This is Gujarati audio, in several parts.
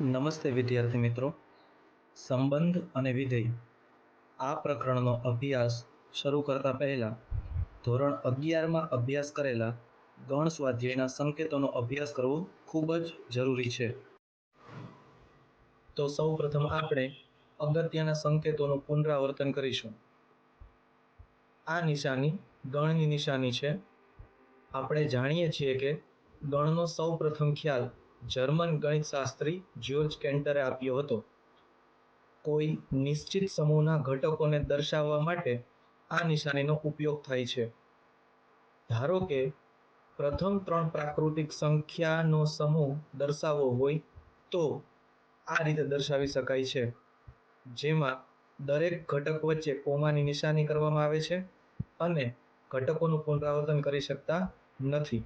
નમસ્તે વિદ્યાર્થી મિત્રો. સંબંધ અને વિધેય. આ પ્રકરણનો અભ્યાસ શરૂ કરતા પહેલા ધોરણ અગિયારમાં અભ્યાસ કરેલા ગણ સ્વાધ્યાયના સંકેતોનો અભ્યાસ કરવો ખૂબ જ જરૂરી છે. તો સૌ પ્રથમ આપણે અગત્યના સંકેતોનું પુનરાવર્તન કરીશું. આ નિશાની ગણની નિશાની છે. આપણે જાણીએ છીએ કે ગણનો સૌ પ્રથમ ખ્યાલ જર્મન ગણિતશાસ્ત્રી જ્યોર્જ કેન્ટરે આપ્યો હતો. કોઈ નિશ્ચિત સમૂહના ઘટકોને દર્શાવવા માટે આ નિશાનીનો ઉપયોગ થાય છે. ધારો કે પ્રથમ ત્રણ પ્રાકૃતિક સંખ્યાનો સમૂહ દર્શાવવો હોય તો આ રીતે દર્શાવી શકાય છે. જેમાં દરેક ઘટક વચ્ચે કોમાની નિશાની કરવામાં આવે છે અને ઘટકોનું પુનરાવર્તન કરી શકતા નથી.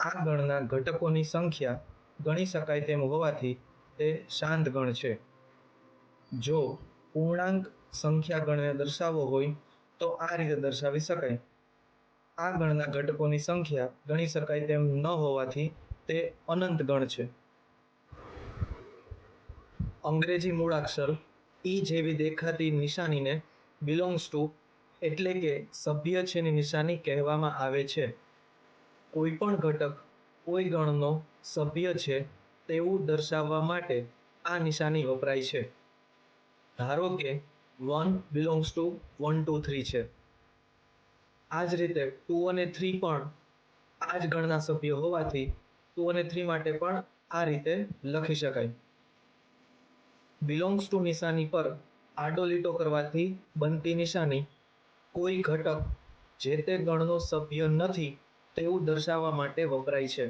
આ ગણના ઘટકોની સંખ્યા ગણી શકાય તેમ હોવાથી તે શાંત ગણ છે. જો પૂર્ણાંક સંખ્યા ગણને દર્શાવવો હોય તો આ રીતે દર્શાવી શકાય. આ ગણના ઘટકોની સંખ્યા ગણી શકાય તેમ ન હોવાથી તે અનંત ગણ છે. અંગ્રેજી મૂળાક્ષર ઈ જેવી દેખાતી નિશાનીને બિલોંગ્સ ટુ એટલે કે સભ્ય છેની નિશાની કહેવામાં આવે છે. કોઈ પણ ઘટક કોઈ ગણનો સભ્ય છે તેવું દર્શાવવા માટે આ નિશાની વપરાય છે. ધારો કે one belongs to one two three છે. આ જ રીતે ટુ અને થ્રી પણ આ જ ગણના સભ્ય હોવાથી ટુ અને થ્રી માટે પણ આ રીતે લખી શકાય. બિલોંગ્સ ટુ નિશાની પર આડો લીટો કરવાથી બનતી નિશાની કોઈ ઘટક જે તે ગણનો સભ્ય નથી તેવું દર્શાવવા માટે વપરાય છે.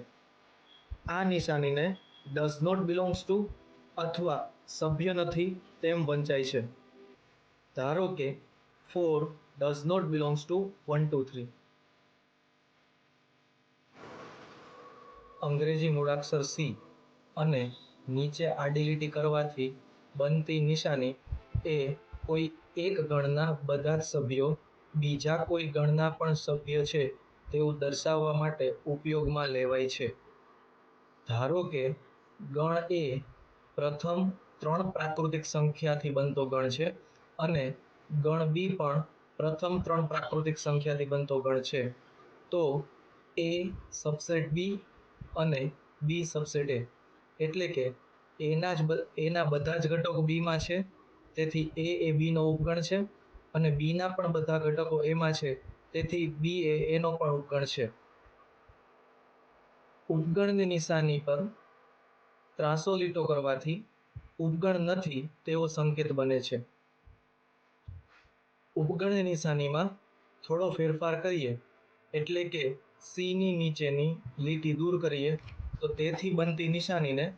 આ નિશાનીને ડઝ નોટ બિલોંગ્સ ટુ અથવા સભ્ય નથી તેમ વંચાય છે. ધારો કે four does not belongs to one two three અંગ્રેજી મૂળાક્ષર સી અને નીચે આડી લીટી કરવાથી બનતી નિશાની એ કોઈ એક ગણના બધા જ સભ્યો બીજા કોઈ ગણના પણ સભ્ય છે. તેવું દર્શાવવા માટે ઉપયોગમાં લેવાય છે. ધારો કે ગણ એ પ્રથમ ત્રણ પ્રાકૃતિક સંખ્યાથી બનતો ગણ છે અને ગણ બી પણ પ્રથમ ત્રણ પ્રાકૃતિક સંખ્યાથી બનતો ગણ છે. તો એ સબસેટ બી અને બી સબસેટ એ. એટલે કે એના જ એના બધા જ ઘટકો બીમાં છે. તેથી એ એ બીનો ઉપગણ છે અને બીના પણ બધા ઘટકો એમાં છે. તેથી બી એ એનો પણ ઉપગણ છે. ઉપગણની નિશાની પર ત્રાસો લીટો કરવાથી ઉપગણ નથી તેવો સંકેત બને છે. ઉપગણની નિશાનીમાં થોડો ફેરફાર કરીએ, એટલે કે સીની નીચેની લીટી દૂર કરીએ, તો તેથી બનતી નિશાનીને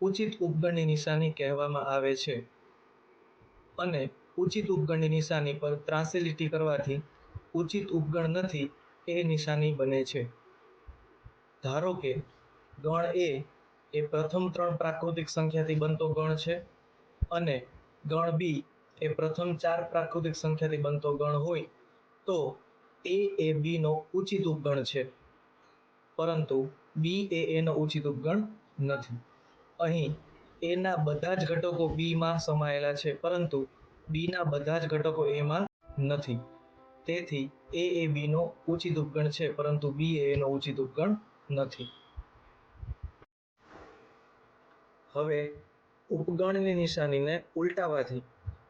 ઉચિત ઉપગણની નિશાની કહેવામાં આવે છે. અને ઉચિત ઉપગણની નિશાની પર ત્રાસી લીટી કરવાથી ઉચિત ઉપગણ નથી, એ નિશાની બને છે. ધારો કે ગણ એ એ પ્રથમ ત્રણ પ્રાકૃતિક સંખ્યાથી બનતો ગણ છે અને ગણ બી એ પ્રથમ ચાર પ્રાકૃતિક સંખ્યાથી બનતો ગણ હોય, તો એ એ બીનો ઉચિત ઉપગણ છે. પરંતુ બી એ એનો ઉચિત ઉપગણ નથી. અહીં એના બધા જ ઘટકો બીમાં સમાયેલા છે, પરંતુ બીના બધા જ ઘટકો એમાં નથી. તેથી એ એ બીનો ઉચિત ઉપગણ છે, પરંતુ બી એ એનો ઉચિત ઉપગણ નથી. હવે ઉપગણની નિશાનીને ઉલટાવાથી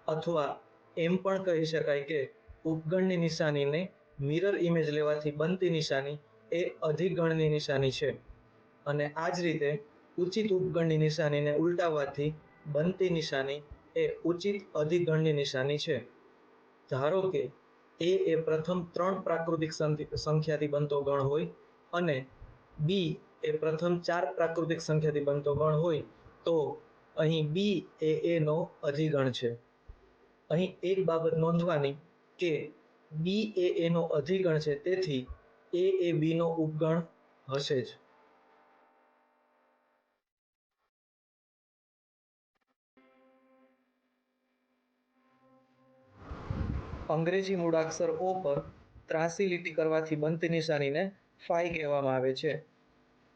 અથવા એમ પણ કહી શકાય કે ઉપગણની નિશાનીને મિરર ઇમેજ લેવાથી બનતી નિશાની એ અધિગણની નિશાની છે. અને આ જ રીતે ઉચિત ઉપગણની નિશાનીને ઉલટાવવાથી બનતી નિશાની એ ઉચિત અધિગણની નિશાની છે. ધારો કે એ એ પ્રથમ ત્રણ પ્રાકૃતિક સંખ્યાથી બનતો ગણ હોય અને બી, એ પ્રથમ ચાર પ્રાકૃતિક સંખ્યાથી બનતો ગણ હોય તો અહીં બી એ એનો અધિગણ છે. અહીં એક બાબત નોંધવાની કે બી, એ એનો અધિગણ છે તેથી એ એ બીનો ઉપગણ હશે જ. અંગ્રેજી મૂળાક્ષર ઓ પર ત્રાસી લીટી કરવાથી બનતી નિશાનીને ફાઈ કહેવામાં આવે છે.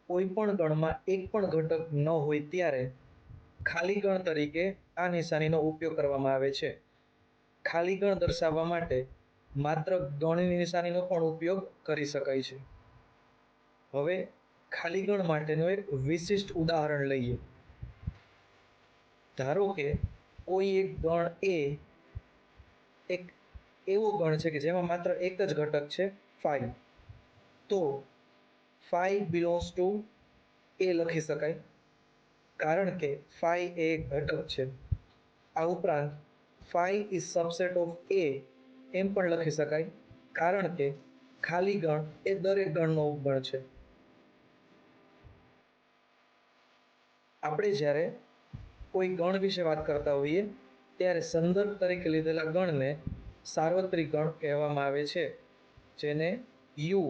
કોઈ પણ ગણમાં એક પણ ઘટક ન હોય ત્યારે ખાલી ગણ તરીકે આ નિશાનીનો ઉપયોગ કરવામાં આવે છે. ખાલી ગણ દર્શાવવા માટે માત્ર ગણની નિશાનીનો પણ ઉપયોગ કરી શકાય છે. હવે ખાલી ગણ માટેનું એક વિશિષ્ટ ઉદાહરણ લઈએ. ધારો કે કોઈ એક ગણ એ એક એવો ગણ છે કે જેમાં માત્ર એક જ ઘટક છે ફાઈવ તો ફાઈવ બિલોંગ્સ ટુ એ લખી શકાય. કારણ કે ફાઈ એ ઘટક છે. આ ઉપરાંત phi is subset of A એમ પણ લખી શકાય. કારણ કે ખાલી ગણ એ દરેક ગણનો ઉપગણ છે. આપણે જ્યારે કોઈ ગણ વિશે વાત કરતા હોઈએ, ત્યારે સંદર્ભ તરીકે લીધેલા ગણને સાર્વત્રિક ગણ કહેવામાં આવે છે જેને યુ